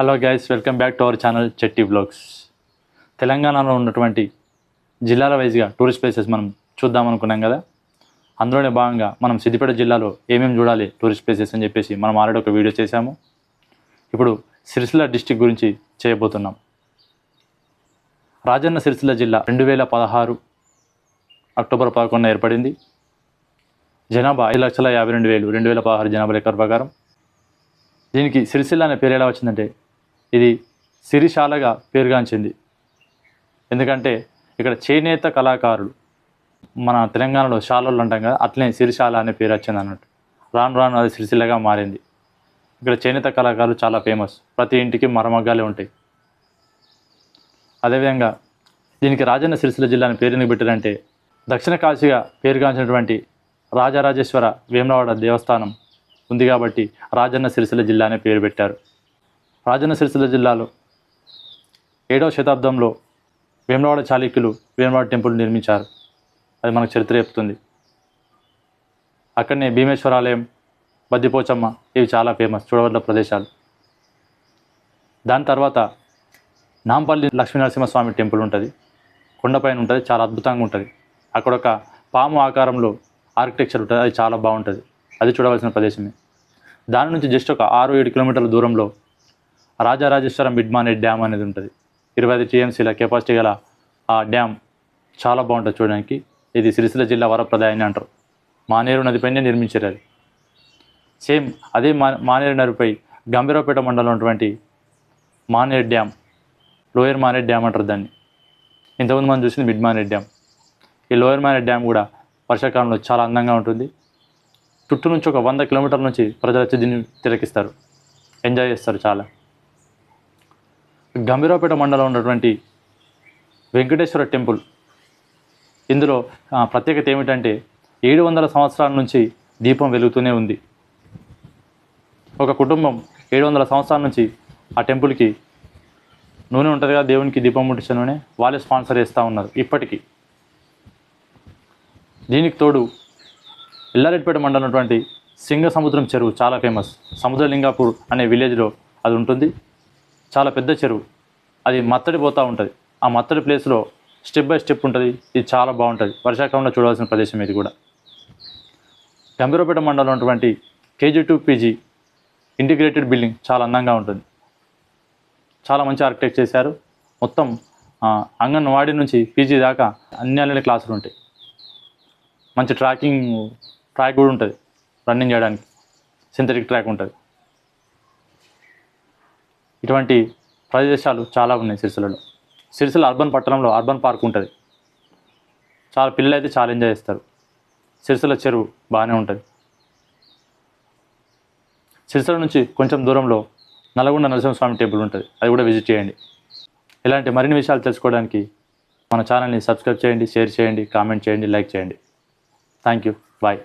Hello guys welcome back to our channel Chetti vlogs తెలంగాణలో ఉన్నటువంటి జిల్లాల వైజ్గా టూరిస్ట్ ప్లేసెస్ మనం చూద్దాం అనుకున్నాం కదా? అందులోనే భాగంగా మనం సిద్దిపేట జిల్లాలో ఏమేమి చూడాలి టూరిస్ట్ ప్లేసెస్ అని చెప్పేసి మనం ఆల్రెడీ ఒక వీడియో చేశాము. ఇప్పుడు సిరిసిల్ల డిస్టిక్ గురించి చేయబోతున్నాం. రాజన్న సిరిసిల్ల జిల్లా రెండు వేల పదహారు అక్టోబర్ పదకొండున ఏర్పడింది. జనాభా ఐదు లక్షల యాభై రెండు వేలు రెండు వేల పదహారు జనాభా లెక్క ప్రకారం. దీనికి సిరిసిల్ల అనే పేరు ఎలా వచ్చిందంటే ఇది సిరిశాలగా పేరుగాంచింది. ఎందుకంటే ఇక్కడ చేనేత కళాకారులు మన తెలంగాణలో శాలలు అంటాం కదా అట్లనే సిరిశాల అనే పేరు వచ్చింది అన్నట్టు. రాను రాను అది సిరిసిల్లగా మారింది. ఇక్కడ చేనేత కళాకారులు చాలా ఫేమస్. ప్రతి ఇంటికి మరమగ్గాలే ఉంటాయి. అదేవిధంగా దీనికి రాజన్న సిరిసిల్ల జిల్లా అని పేరు ఎందుకు పెట్టారంటే దక్షిణ కాశీగా పేరుగాంచినటువంటి రాజరాజేశ్వర వేమలవాడ దేవస్థానం ఉంది కాబట్టి రాజన్న సిరిసిల్ల జిల్లా అనే పేరు పెట్టారు. రాజన్న సిరిసిల్ల జిల్లాలో ఏడవ శతాబ్దంలో వేమలవాడ చాళుక్యులు వేమలవాడ టెంపుల్ నిర్మించారు. అది మనకు చరిత్ర చెప్తుంది. అక్కడనే భీమేశ్వరాలయం బద్దిపోచమ్మ ఇవి చాలా ఫేమస్ చూడవల్ల ప్రదేశాలు. దాని తర్వాత నాంపల్లి లక్ష్మీనరసింహస్వామి టెంపుల్ ఉంటుంది. కొండపైన ఉంటుంది చాలా అద్భుతంగా ఉంటుంది. అక్కడ ఒక పాము ఆకారంలో ఆర్కిటెక్చర్ ఉంటుంది అది చాలా బాగుంటుంది. అది చూడవలసిన ప్రదేశమే. దాని నుంచి జస్ట్ ఒక ఆరు ఏడు కిలోమీటర్ల దూరంలో రాజరాజేశ్వరం మిడ్మానేట్ డ్యామ్ అనేది ఉంటుంది. ఇరవై ఐదు టీఎంసీల కెపాసిటీ గల ఆ డ్యామ్ చాలా బాగుంటుంది చూడడానికి. ఇది సిరిసిల్ల జిల్లా వరప్రదాయని అంటారు. మానేరు నదిపైనే నిర్మించారు అది. సేమ్ అదే మా మానేరు నదిపై గంభీరపేట మండలం ఉన్నటువంటి Maneru dam lower Maner dam అంటారు దాన్ని. ఇంతకుముందు మనం చూసింది మిడ్ మానేట్ డ్యామ్. ఈ లోయర్ మానేర్ డ్యామ్ కూడా వర్షాకాలంలో చాలా అందంగా ఉంటుంది. చుట్టూ నుంచి ఒక వంద కిలోమీటర్ల నుంచి ప్రజలు వచ్చి దీన్ని తిరకిస్తారు ఎంజాయ్ చేస్తారు చాలా. గంభీరాపేట మండలం ఉన్నటువంటి వెంకటేశ్వర టెంపుల్. ఇందులో ప్రత్యేకత ఏమిటంటే ఏడు వందల సంవత్సరాల నుంచి దీపం వెలుగుతూనే ఉంది. ఒక కుటుంబం ఏడు వందల సంవత్సరాల నుంచి ఆ టెంపుల్కి నూనె ఉంటుంది కదా దేవునికి దీపం ముట్టించే నూనె వాళ్ళే స్పాన్సర్ చేస్తూ ఉన్నారు ఇప్పటికీ. దీనికి తోడు ఎల్లారెడ్డిపేట మండలం ఉన్నటువంటి సింగ సముద్రం చెరువు చాలా ఫేమస్. సముద్రలింగాపూర్ అనే విలేజ్లో అది ఉంటుంది. చాలా పెద్ద చెరువు. అది మత్తడి పోతూ ఉంటుంది. ఆ మత్తడి ప్లేస్లో స్టెప్ బై స్టెప్ ఉంటుంది. ఇది చాలా బాగుంటుంది. వర్షాకాలంలో చూడవలసిన ప్రదేశం ఇది కూడా. గంభీరపేట మండలం ఉన్నటువంటి KG to PG integrated building చాలా అందంగా ఉంటుంది. చాలా మంచి ఆర్కిటెక్ట్ చేశారు. మొత్తం అంగన్వాడి అంగన్వాడీ నుంచి పీజీ దాకా అన్ని అన్ని క్లాసులు ఉంటాయి. మంచి ట్రాకింగ్ ట్రాక్ కూడా ఉంటుంది రన్నింగ్ చేయడానికి. సింథటిక్ ట్రాక్ ఉంటుంది. ఇటువంటి ప్రదేశాలు చాలా ఉన్నాయి సిరిసిలలో సిరిసిల అర్బన్ పట్టణంలో అర్బన్ పార్క్ ఉంటుంది. చాలా పిల్లలు అయితే చాలా ఎంజాయ్ చేస్తారు. సిరిసిల చెరువు బాగానే ఉంటుంది. సిరిసిల నుంచి కొంచెం దూరంలో నల్గొండ నరసింహస్వామి టెంపుల్ ఉంటుంది. అది కూడా విజిట్ చేయండి. ఇలాంటి మరిన్ని విషయాలు తెలుసుకోవడానికి మన ఛానల్ని సబ్స్క్రైబ్ చేయండి షేర్ చేయండి కామెంట్ చేయండి లైక్ చేయండి. Thank you. బాయ్.